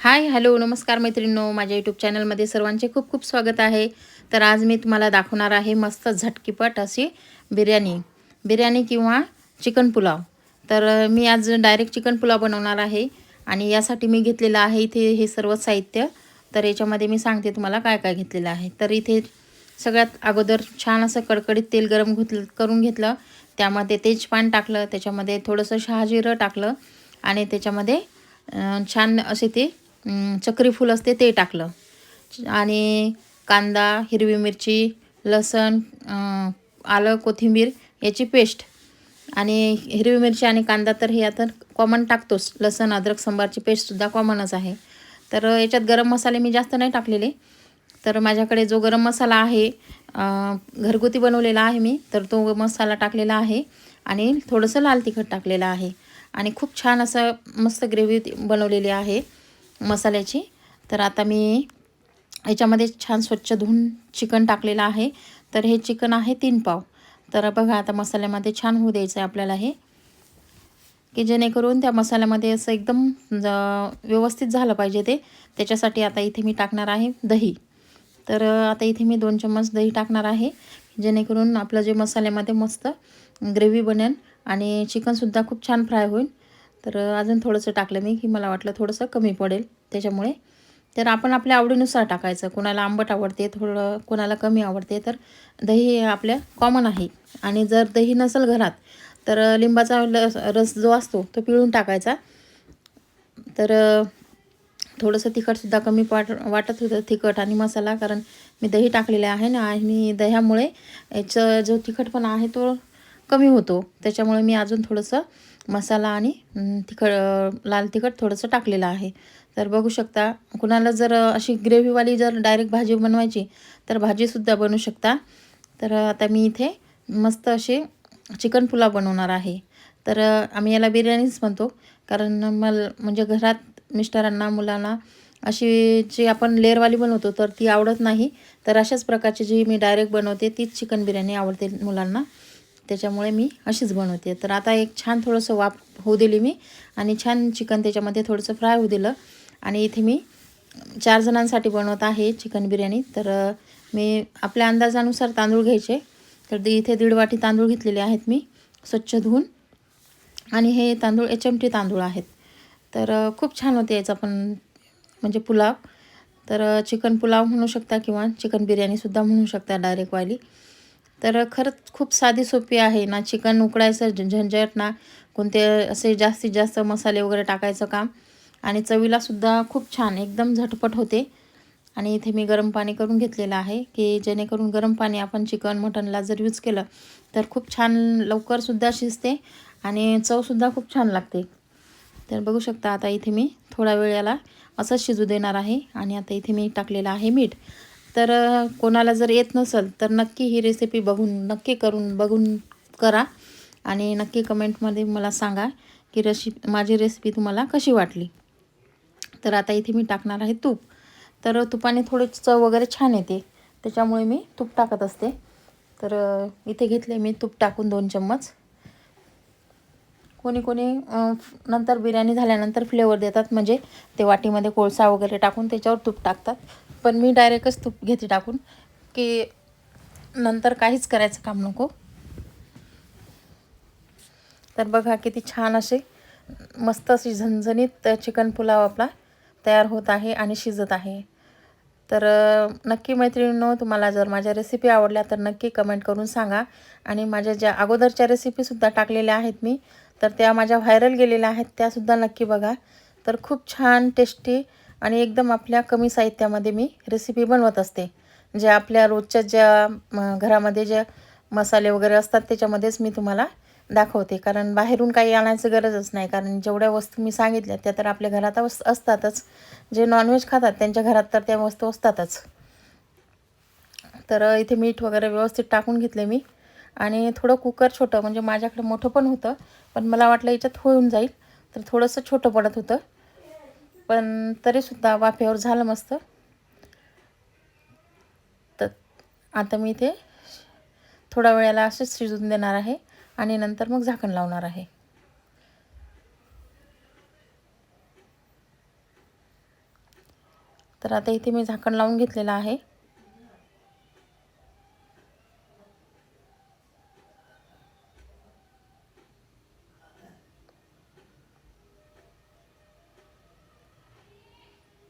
Hi hello नमस्कार मैत्रिणींनो. माझ्या यूट्यूब चॅनलमध्ये सर्वांचे खूप खूप स्वागत आहे. तर आज मी तुम्हाला दाखवणार आहे मस्त झटकीपट अशी बिर्याणी. बिर्याणी किंवा चिकन पुलाव. तर मी आज डायरेक्ट चिकन पुलाव बनवणार आहे आणि यासाठी मी घेतलेलं आहे इथे हे सर्व साहित्य. तर याच्यामध्ये मी सांगते तुम्हाला काय काय घेतलेलं आहे. तर इथे सगळ्यात अगोदर छान असं कडकडीत तेल गरम घेतलं करून घेतलं. त्यामध्ये तेजपान टाकलं. त्याच्यामध्ये थोडंसं शहाजिरं टाकलं. आणि त्याच्यामध्ये छान असे ते चक्रीफूल असते ते टाकलं. आणि कांदा हिरवी मिरची लसण आलं कोथिंबीर याची पेस्ट. आणि हिरवी मिरची आणि कांदा तर हे आता कॉमन टाकतोच. लसण अद्रक संबारची पेस्टसुद्धा कॉमनच आहे. तर याच्यात गरम मसाले मी जास्त नाही टाकलेले. तर माझ्याकडे जो गरम मसाला आहे घरगुती बनवलेला आहे मी तर तो मसाला टाकलेला आहे. आणि थोडंसं लाल तिखट टाकलेलं आहे. आणि खूप छान असं मस्त ग्रेव्ही बनवलेली आहे. मसाल्याची. तर आता मी याच्यामध्ये छान स्वच्छ धुवून चिकन टाकलेलं आहे. तर हे चिकन आहे तीन पाव. तर बघा आता मसाल्यामध्ये छान होऊ द्यायचं आहे आपल्याला हे. की जेणेकरून त्या मसाल्यामध्ये असं एकदम व्यवस्थित झालं पाहिजे ते. त्याच्यासाठी आता इथे मी टाकणार आहे दही. तर आता इथे मी दोन चम्मच दही टाकणार आहे. जेणेकरून आपलं जे मसाल्यामध्ये मस्त ग्रेव्ही बनेल आणि चिकनसुद्धा खूप छान फ्राय होईल. तर अजून थोडंसं टाकलं मी की मला वाटलं थोडंसं कमी पडेल. त्याच्यामुळे तर आपण आपल्या आवडीनुसार टाकायचं. कोणाला आंबट आवडते थोडं कोणाला कमी आवडते तर दही आपल्या कॉमन आहे. आणि जर दही नसेल घरात तर लिंबाचा रस जो असतो तो पिळून टाकायचा. तर थोडंसं तिखटसुद्धा कमी वाट वाटत होतं तिखट आणि मसाला कारण मी दही टाकलेले आहे ना आणि दह्यामुळे याचं जो तिखटपणा आहे तो कमी होतो. त्याच्यामुळे मी अजून थोडंसं मसाला आणि तिखट लाल तिखट थोडंसं टाकलेलं आहे. तर बघू शकता कुणाला जर अशी ग्रेव्हीवाली जर डायरेक्ट भाजी बनवायची तर भाजीसुद्धा बनवू शकता. तर आता मी इथे मस्त असे चिकन पुलाव बनवणार आहे. तर आम्ही याला बिर्याणीच म्हणतो. कारण मला म्हणजे घरात मिस्टरांना मुलांना अशी जी आपण लेअरवाली बनवतो तर ती आवडत नाही. तर अशाच प्रकारची जी मी डायरेक्ट बनवते तीच चिकन बिर्याणी आवडते मुलांना. त्याच्यामुळे मी अशीच बनवते. तर आता एक छान थोडंसं वाफ होऊ दिली मी आणि छान चिकन त्याच्यामध्ये थोडंसं फ्राय होऊ दिलं. आणि इथे मी चार जणांसाठी बनवत आहे चिकन बिर्याणी. तर मी आपल्या अंदाजानुसार तांदूळ घ्यायचे. तर इथे दीड वाटी तांदूळ घेतलेले आहेत मी स्वच्छ धुवून. आणि हे तांदूळ एच एम टी तांदूळ आहेत. तर खूप छान होते याचा पण म्हणजे पुलाव. तर चिकन पुलाव म्हणू शकता किंवा चिकन बिर्याणीसुद्धा म्हणू शकता डायरेक्ट वाली तर खरंच खूप साधी सोपी आहे ना चिकन उकडायचं झंझट ना कोणते असे जास्तीत जास्त मसाले वगैरे टाकायचं काम. आणि चवीलासुद्धा खूप छान एकदम झटपट होते. आणि इथे मी गरम पाणी करून घेतलेलं आहे की जेणेकरून गरम पाणी आपण चिकन मटनला जर यूज केलं तर खूप छान लवकरसुद्धा शिजते आणि चवसुद्धा खूप छान लागते. तर बघू शकता आता इथे मी थोडा वेळ याला असंच शिजू देणार आहे आणि आता इथे मी टाकलेलं आहे मीठ. तर कोणाला जर येत नसेल तर नक्की ही रेसिपी बघून नक्की करून बघून करा. आणि नक्की कमेंटमध्ये मला सांगा की रेसि माझी रेसिपी तुम्हाला कशी वाटली. तर आता इथे मी टाकणार आहे तूप. तर तुपाने थोडी चव वगैरे छान येते. त्याच्यामुळे मी तूप टाकत असते. तर इथे घेतले मी तूप टाकून दोन चम्मच. कोणी कोणी नंतर बिर्याणी झाल्यानंतर फ्लेवर देतात. म्हणजे ते वाटीमध्ये कोळसा वगैरे टाकून त्याच्यावर तूप टाकतात. पण मी डायरेक्टच तूप घेते टाकून की नंतर काहीच करायचं काम नको. तर बघा किती छान असे मस्त अशी झणझणीत चिकन पुलाव आपला तयार होत आहे आणि शिजत आहे. तर नक्की मैत्रिणींनो तुम्हाला जर माझ्या रेसिपी आवडल्या तर नक्की कमेंट करून सांगा. आणि माझ्या ज्या अगोदरच्या रेसिपीसुद्धा टाकलेल्या आहेत मी तर त्या माझ्या व्हायरल गेलेल्या आहेत त्यासुद्धा नक्की बघा. तर खूप छान टेस्टी आणि एकदम आपल्या कमी साहित्यामध्ये मी रेसिपी बनवत असते. जे आपल्या रोजच्या ज्या घरामध्ये जे मसाले वगैरे असतात त्याच्यामध्येच मी तुम्हाला दाखवते. कारण बाहेरून काही आणायचं गरजच नाही. कारण जेवढ्या वस्तू मी सांगितल्या त्या तर आपल्या घरात असतातच. जे नॉनव्हेज खातात त्यांच्या घरात तर त्या वस्तू असतातच. तर इथे मीठ वगैरे व्यवस्थित टाकून घेतले मी. आणि थोडं कुकर छोटं म्हणजे माझ्याकडे मोठं पण होतं पण मला वाटलं याच्यात होऊन जाईल. तर थोडंसं छोटं पडत होतं. पण तरीसुद्धा वाफेवर झालं मस्त. तर आता मी इथे थोड्या वेळेला असेच शिजून देणार आहे आणि नंतर मग झाकण लावणार आहे. तर आता इथे मी झाकण लावून घेतलेलं आहे.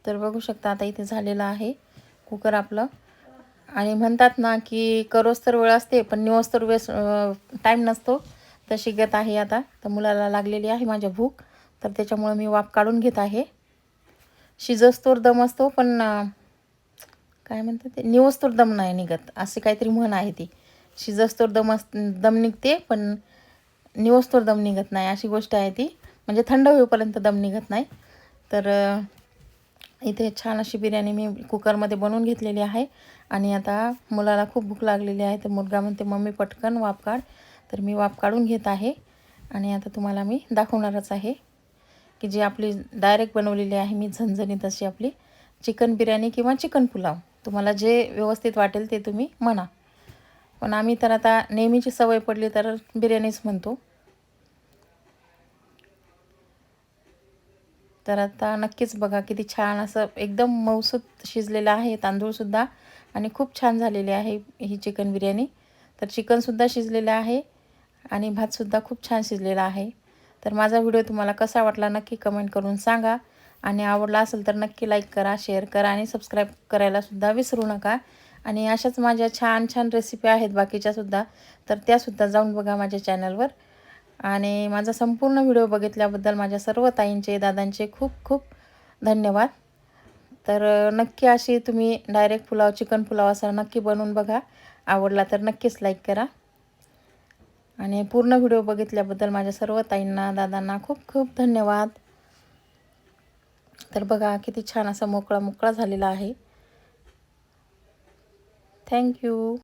तर बघू शकता आता इथे झालेलं आहे कुकर आपलं. आणि म्हणतात ना की करोस तर वेळ असते पण निवस तर वेळ टाईम नसतो. तर गत आहे आता. तर मुलाला लागलेली आहे माझ्या भूक. तर त्याच्यामुळं मी वाफ काढून घेत आहे. शिजस्तोर दम असतो पण काय म्हणतात ते? निवस्तोर दम नाही निघत असे काहीतरी म्हण आहे ती. शिजस्तोर दम अस दम निघते पण निवस्तोर दम निघत नाही अशी गोष्ट आहे ती. म्हणजे थंड होईपर्यंत दम निघत नाही. तर इथे छान अशी बिर्याणी मी कुकरमध्ये बनवून घेतलेली आहे. आणि आता मुलाला खूप भूक लागलेली आहे तर मुलगा म्हणते मम्मी पटकन वाफ काढ. तर मी वाफ काढून घेत आहे. आणि आता तुम्हाला मी दाखवणारच आहे की जी आपली डायरेक्ट बनवलेली आहे मी झणझणीत अशी आपली चिकन बिर्याणी किंवा चिकन पुलाव. तुम्हाला जे व्यवस्थित वाटेल ते तुम्ही म्हणा. पण आम्ही तर आता नेहमीची सवय पडली तर बिर्याणीच म्हणतो. तर आता नक्कीच बघा किती छान असं एकदम मऊसूत शिजलेलं आहे तांदूळसुद्धा आणि खूप छान झालेली आहे ही चिकन बिर्याणी. तर चिकनसुद्धा शिजलेलं आहे आणि भातसुद्धा खूप छान शिजलेला आहे. तर माझा व्हिडिओ तुम्हाला कसा वाटला नक्की कमेंट करून सांगा. आणि आवडला असेल तर नक्की लाईक करा शेअर करा आणि सबस्क्राईब करायलासुद्धा विसरू नका. आणि अशाच माझ्या छान छान रेसिपी आहेत बाकीच्यासुद्धा तर त्यासुद्धा जाऊन बघा माझ्या चॅनलवर. आणि माझा संपूर्ण व्हिडिओ बघितल्याबद्दल माझ्या सर्व ताईंचे दादांचे खूप खूप धन्यवाद. तर नक्की अशी तुम्ही डायरेक्ट पुलाव चिकन पुलाव असा नक्की बनवून बघा. आवडला तर नक्कीच लाईक करा. आणि पूर्ण व्हिडिओ बघितल्याबद्दल माझ्या सर्व ताईंना दादांना खूप खूप धन्यवाद. तर बघा किती छान असा मोकळा मोकळा झालेला आहे. थँक्यू